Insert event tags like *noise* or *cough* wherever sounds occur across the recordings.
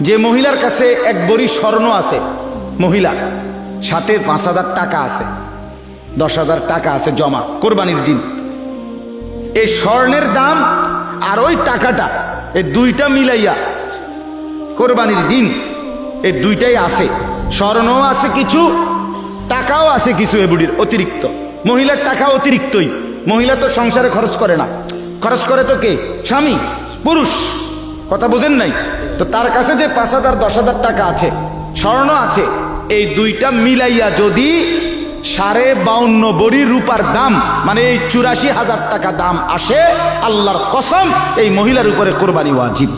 যে মহিলার কাছে এক বড়ি স্বর্ণ আছে, মহিলা, সাথে পাঁচ হাজার টাকা আছে, দশ হাজার টাকা আছে জমা, কোরবানির দিন। এই স্বর্ণের দাম আর ওই টাকাটা, এই দুইটা মিলাইয়া কোরবানির দিন, এই দুইটাই আছে। স্বর্ণও আছে কিছু, টাকাও আছে কিছু এ বুড়ির, অতিরিক্ত। মহিলার টাকা অতিরিক্তই। মহিলা তো সংসারে খরচ করে না। খরচ করে তো কে? স্বামী, পুরুষ। কথা বোঝেন নাই? তো তার কাছে যে পাঁচ হাজার, দশ হাজার টাকা আছে, স্বর্ণ আছে, এই দুইটা মিলাইয়া যদি সাড়ে বাউন্ন বড়ি রূপার দাম মানে এই চুরাশি হাজার টাকা দাম আসে, আল্লাহর কসম, এই মহিলার উপরে কোরবানি ওয়াজিব।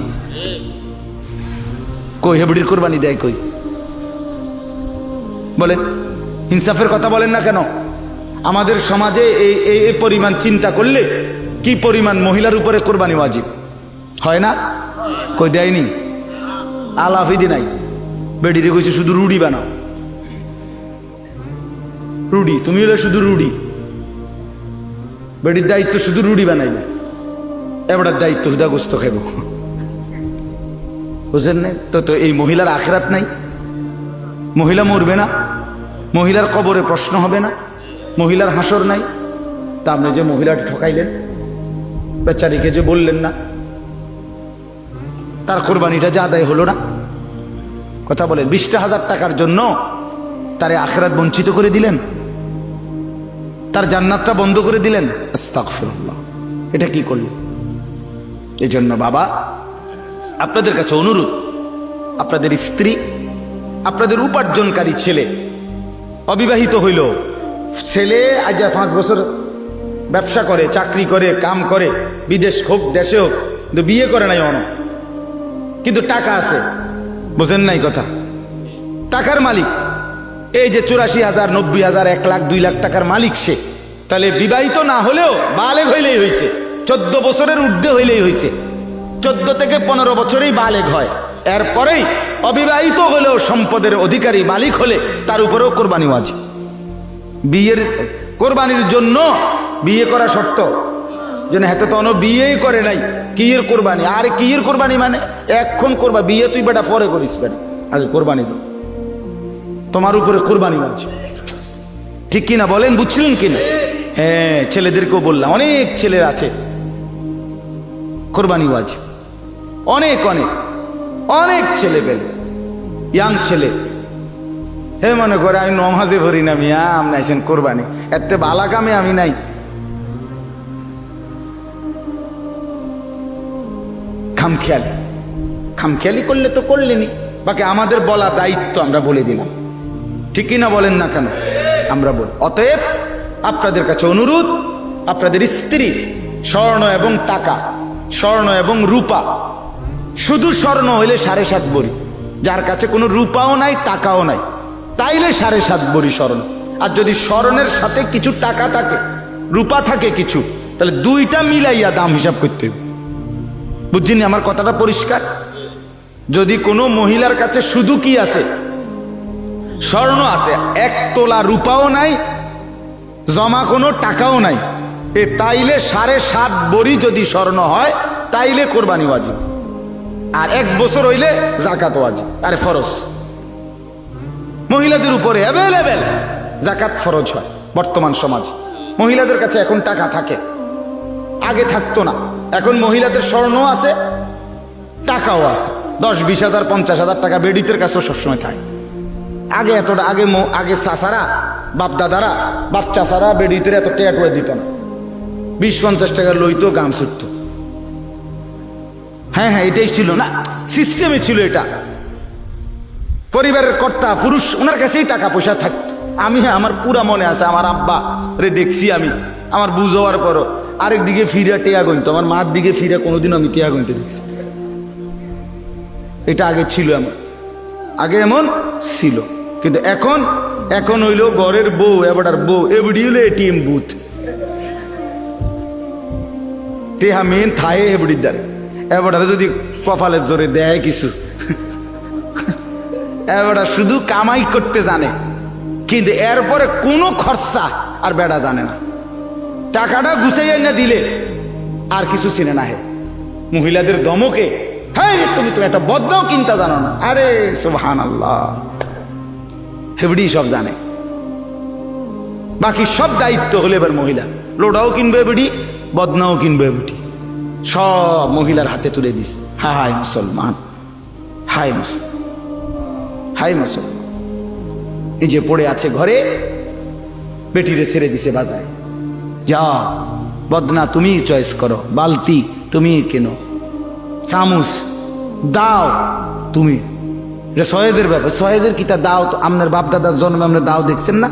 কই, হেবড়ির কোরবানি দেয় কই? বলেন, ইনসাফের কথা বলেন না কেন? আমাদের সমাজে এই এই পরিমাণ চিন্তা করলে কি পরিমাণ মহিলার উপরে কোরবানি ওয়াজিব? হয় না? কই, দেয়নি? আলাফিদি নাই। বেডিরে কইছে শুধু রুডি বানাও। রুডি তুমি হলে শুধু রুডি বেডির দায়িত্ব শুধু রুডি বানাইবে। এবার দায়িত্ব হুদা গোস্ত খেব বুঝলেন না? তো তো এই মহিলার আখেরাত নাই। মহিলা মরবে না। মহিলার কবরে প্রশ্ন হবে না। মহিলার হাসর নাই। তা আপনি যে মহিলাটি ঠকাইলেন, বেচারিকে যে বললেন না তার কোরবানিটা যে আদায় হলো না? কথা বলেন, বিশটা হাজার টাকার জন্য তারে আখরাত বঞ্চিত করে দিলেন? তার জান্নাতটা বন্ধ করে দিলেন? এটা কি করলেন? এই জন্য বাবা, আপনাদের কাছে অনুরোধ, আপনাদের স্ত্রী, আপনাদের উপার্জনকারী ছেলে অবিবাহিত হইল, ছেলে আজ পাঁচ বছর ব্যবসা করে, চাকরি করে, কাম করে, বিদেশ হোক, দেশে হোক, কিন্তু বিয়ে করে নাই অন। কিন্তু টাকা আছে। বোঝেন নাই কথা। টাকার মালিক। এই যে চুরাশি হাজার, নব্বই হাজার, এক লাখ, দুই লাখ টাকার মালিক সে। তাহলে বিবাহিত না হলেও বালেগ হইলেই হয়েছে চোদ্দ বছরের ঊর্ধ্বে হইলেই হয়েছে চোদ্দ থেকে পনেরো বছরেই বালেগ হয়। এরপরেই অবিবাহিত হলেও সম্পদের অধিকারী মালিক হলে তার উপরেও কোরবানি আছে বিয়ের, কোরবানির জন্য বিয়ে করা শর্ত। যেন হাতে তো বিয়েই করে নাই। কিয়ের কোরবানি? আর কিয়ের কোরবানি মানে? এখন করবা বিয়ে তুই বেটা পরে করিস বেটা। আগে কোরবানি তো তোমার উপরে কোরবানি আছে। ঠিক কিনা বলেন, বুঝছিলেন কিনা? হ্যাঁ ছেলেদেরকেও বললাম, অনেক ছেলে আছে। কোরবানি আছে। অনেক অনেক। অনেক ছেলে পেলে। ইয়াং ছেলে। হে মনে করে, আমি নমাজে ভরি না মিয়া আপনি আছেন কোরবানি। এতে বালা কামে আমি নাই। খামখেয়ালি। খামখেয়ালি করলে তো করলেনি। বাকি আমাদের বলা দায়িত্ব আমরা বলে দিলাম। ঠিকই না বলেন না কেন? আমরা বল, অতএব আপনাদের কাছে অনুরোধ, আপনাদের স্ত্রী স্বর্ণ এবং টাকা, স্বর্ণ এবং রূপা, শুধু স্বর্ণ হইলে সাড়ে সাত বড়ি। যার কাছে কোনো রূপাও নাই, টাকাও নাই, তাইলে সাড়ে সাত বড়ি স্বর্ণ। আর যদি স্বর্ণের সাথে কিছু টাকা থাকে, রূপা থাকে কিছু, তাহলে দুইটা মিলাইয়া দাম হিসাব করতে হবে। বুঝছিনি আমার কথাটা পরিষ্কার? যদি কোনো মহিলার কাছে শুধু কি আছে? স্বর্ণ আছে, এক তোলা রূপাও নাই, জমা কোনো টাকাও নাই। এ তাইলে সাড়ে সাত বড়ি যদি স্বর্ণ হয়, তাইলে কোরবানি ওয়াজিব। আর এক বছর হইলে জাকাত ওয়াজিব, আরে ফরজ। মহিলাদের উপরে অ্যাভেলেবেল জাকাত ফরজ হয় বর্তমান সমাজ। মহিলাদের কাছে এখন টাকা থাকে। আগে থাকতো না। এখন মহিলাদের স্বর্ণ আছে, টাকাও আছে। দশ, বিশ হাজার, পঞ্চাশ হাজার টাকা বেডিতের কাছেও সবসময় থাকে। আগে এতটা আগে আগে চাষারা বাপ দাদারা বাপ চাষারা বেডিতের এত টেয়া দিত না। বিশ, পঞ্চাশ টাকা লইতো গাম ছুটত। হ্যাঁ হ্যাঁ এটাই ছিল না, সিস্টেমে ছিল এটা। পরিবারের কর্তা, পুরুষ, ওনার কাছেই টাকা পয়সা থাকতো। আমি হ্যাঁ আমার পুরা মনে আছে, আমার আব্বা, রে দেখছি আমি, আমার বুঝ হওয়ার পরও। আরেক দিকে ফিরে টেয়া গণিত, আমার মার দিকে ফিরে কোনোদিন আমি টেয়া গণিতে দেখছি। এটা আগে ছিল এমন। আগে এমন ছিল। কিন্তু এখন এখন হইল ঘরের বউ এবার বউ এবারই হইল এটিএম বুথ। টেহা মেন থায়ে এবারির দ্বারে। এবার যদি কপালের জোরে দেয় কিছু। এবার শুধু কামাই করতে জানে। কিন্তু এরপরে কোনো খরচা আর বেড়া জানে না। টাকাটা গুছাইয়া না দিলে আর কিছু চিনে না হে মহিলাদের দমকে হ্যাঁ তুমি তুমি একটা বদনাও কিনতে জানো না। আরে সুবহান আল্লাহ হেবডি সব জানে। বাকি সব দায়িত্ব হলে এবার মহিলা। লোডাও কিনবে বেডি বদনাও কিনবে বেটি সব মহিলার হাতে তুলে দিস হায় মুসলমান। হায় মুসলমান। হায় মুসলমান। এই যে পড়ে আছে ঘরে, বেটিরে ছেড়ে দিছে বাজারে। যা, বদনা তুমি চয়েস করো, বালতি তুমি কেনো। চামুচ দাও তুমি। এটা সহেজের ব্যাপার সহেজের কিতা দাও তো আপনার বাপ দাদার জন্মে আমরা দাও দেখছেন না?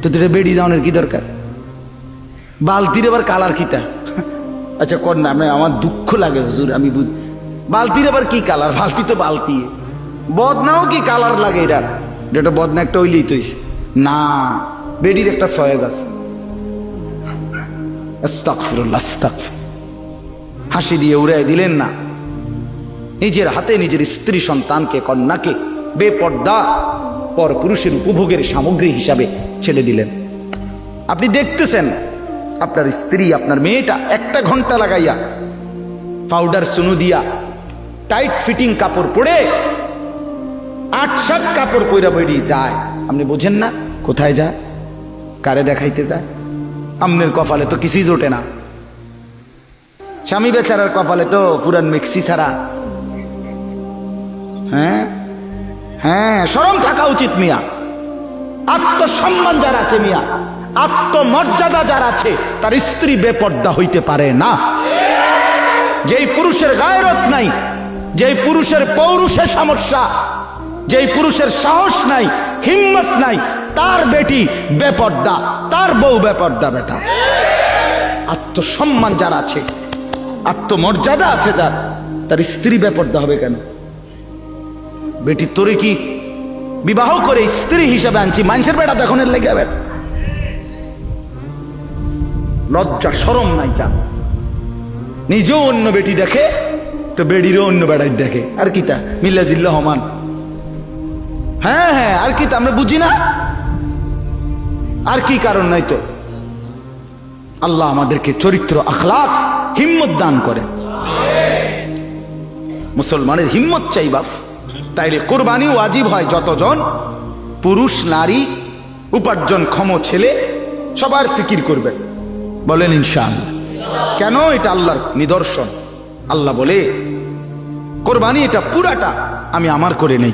তো এটা বেড়ি যাওয়ানোর কি দরকার? বালতির আবার কালার কিতা *laughs* আচ্ছা কর না আমি আমার দুঃখ লাগে হুজুর, আমি বুঝ বালতির আবার কি কালার? বালতি তো বালতি। বদনাও কি কালার লাগে এটার? যেটা বদনা একটা ওইলেই তৈছে না, বেডির একটা সয়েজ আছে। হাসি দিয়ে উড়াই দিলেন না। নিজের হাতে নিজের স্ত্রী সন্তানকে, কন্যাকে বেপর্দা, পর পুরুষের উপভোগের সামগ্রী হিসাবে ছেড়ে দিলেন। আপনি দেখতেছেন, আপনার স্ত্রী, আপনার মেয়েটা একটা ঘণ্টা লাগাইয়া পাউডার সুনু দিয়া টাইট ফিটিং কাপড় পরে আট সাত কাপড় পইরা বেরিয়ে যায়। আপনি বোঝেন না, কোথায় যায়? কারে দেখাইতে যায়? আমনের কপালে তো কিছুই জোটে না। স্বামী বেচারার কপালে তো পুরান মিক্সি ছাড়া। হ্যাঁ? হ্যাঁ সরম থাকা উচিত মিয়া। আত্মসম্মান যার আছে মিয়া, আত্মমর্যাদা যার আছে, তার স্ত্রী বেপর্দা হইতে পারে না। যেই পুরুষের গায়রত নাই, যেই পুরুষের পৌরুষের সমস্যা, যেই পুরুষের সাহস নাই, হিম্মত নাই তার বেটি বেপর্দা, তার বউ বেপর্দা বেটা। আত্মসম্মান যার আছে, আত্মমর্যাদা আছে তার তার স্ত্রী বেপর্দা হবে কেন? বেটি, তোরে কি বিবাহ করে স্ত্রী হিসাবে আনছি? মানুষের বেটা দেখনের লেগে বেটা লজ্জা সরম নাই যান নিজেও অন্য বেটি দেখে, তো বেডিরও অন্য বেড়াই দেখে। আর কি তা? মিল্লা জিল্লা হমান হ্যাঁ হ্যাঁ আর কি তা আমরা বুঝি না? আর কি কারণ নাই তো? আল্লাহ আমাদেরকে চরিত্র আখলাক হিম্মত দান করেন। মুসলমানের হিম্মত চাই বাপ। তাইলে কোরবানি ওয়াজিব হয় যতজন, পুরুষ, নারী, উপার্জন ক্ষম ছেলে, সবার ফিকির করবে। বলেন ইনশাআল্লাহ। কেন এটা আল্লাহর নিদর্শন? আল্লাহ বলে, কোরবানি এটা পুরাটা, আমি আমার করে নেই।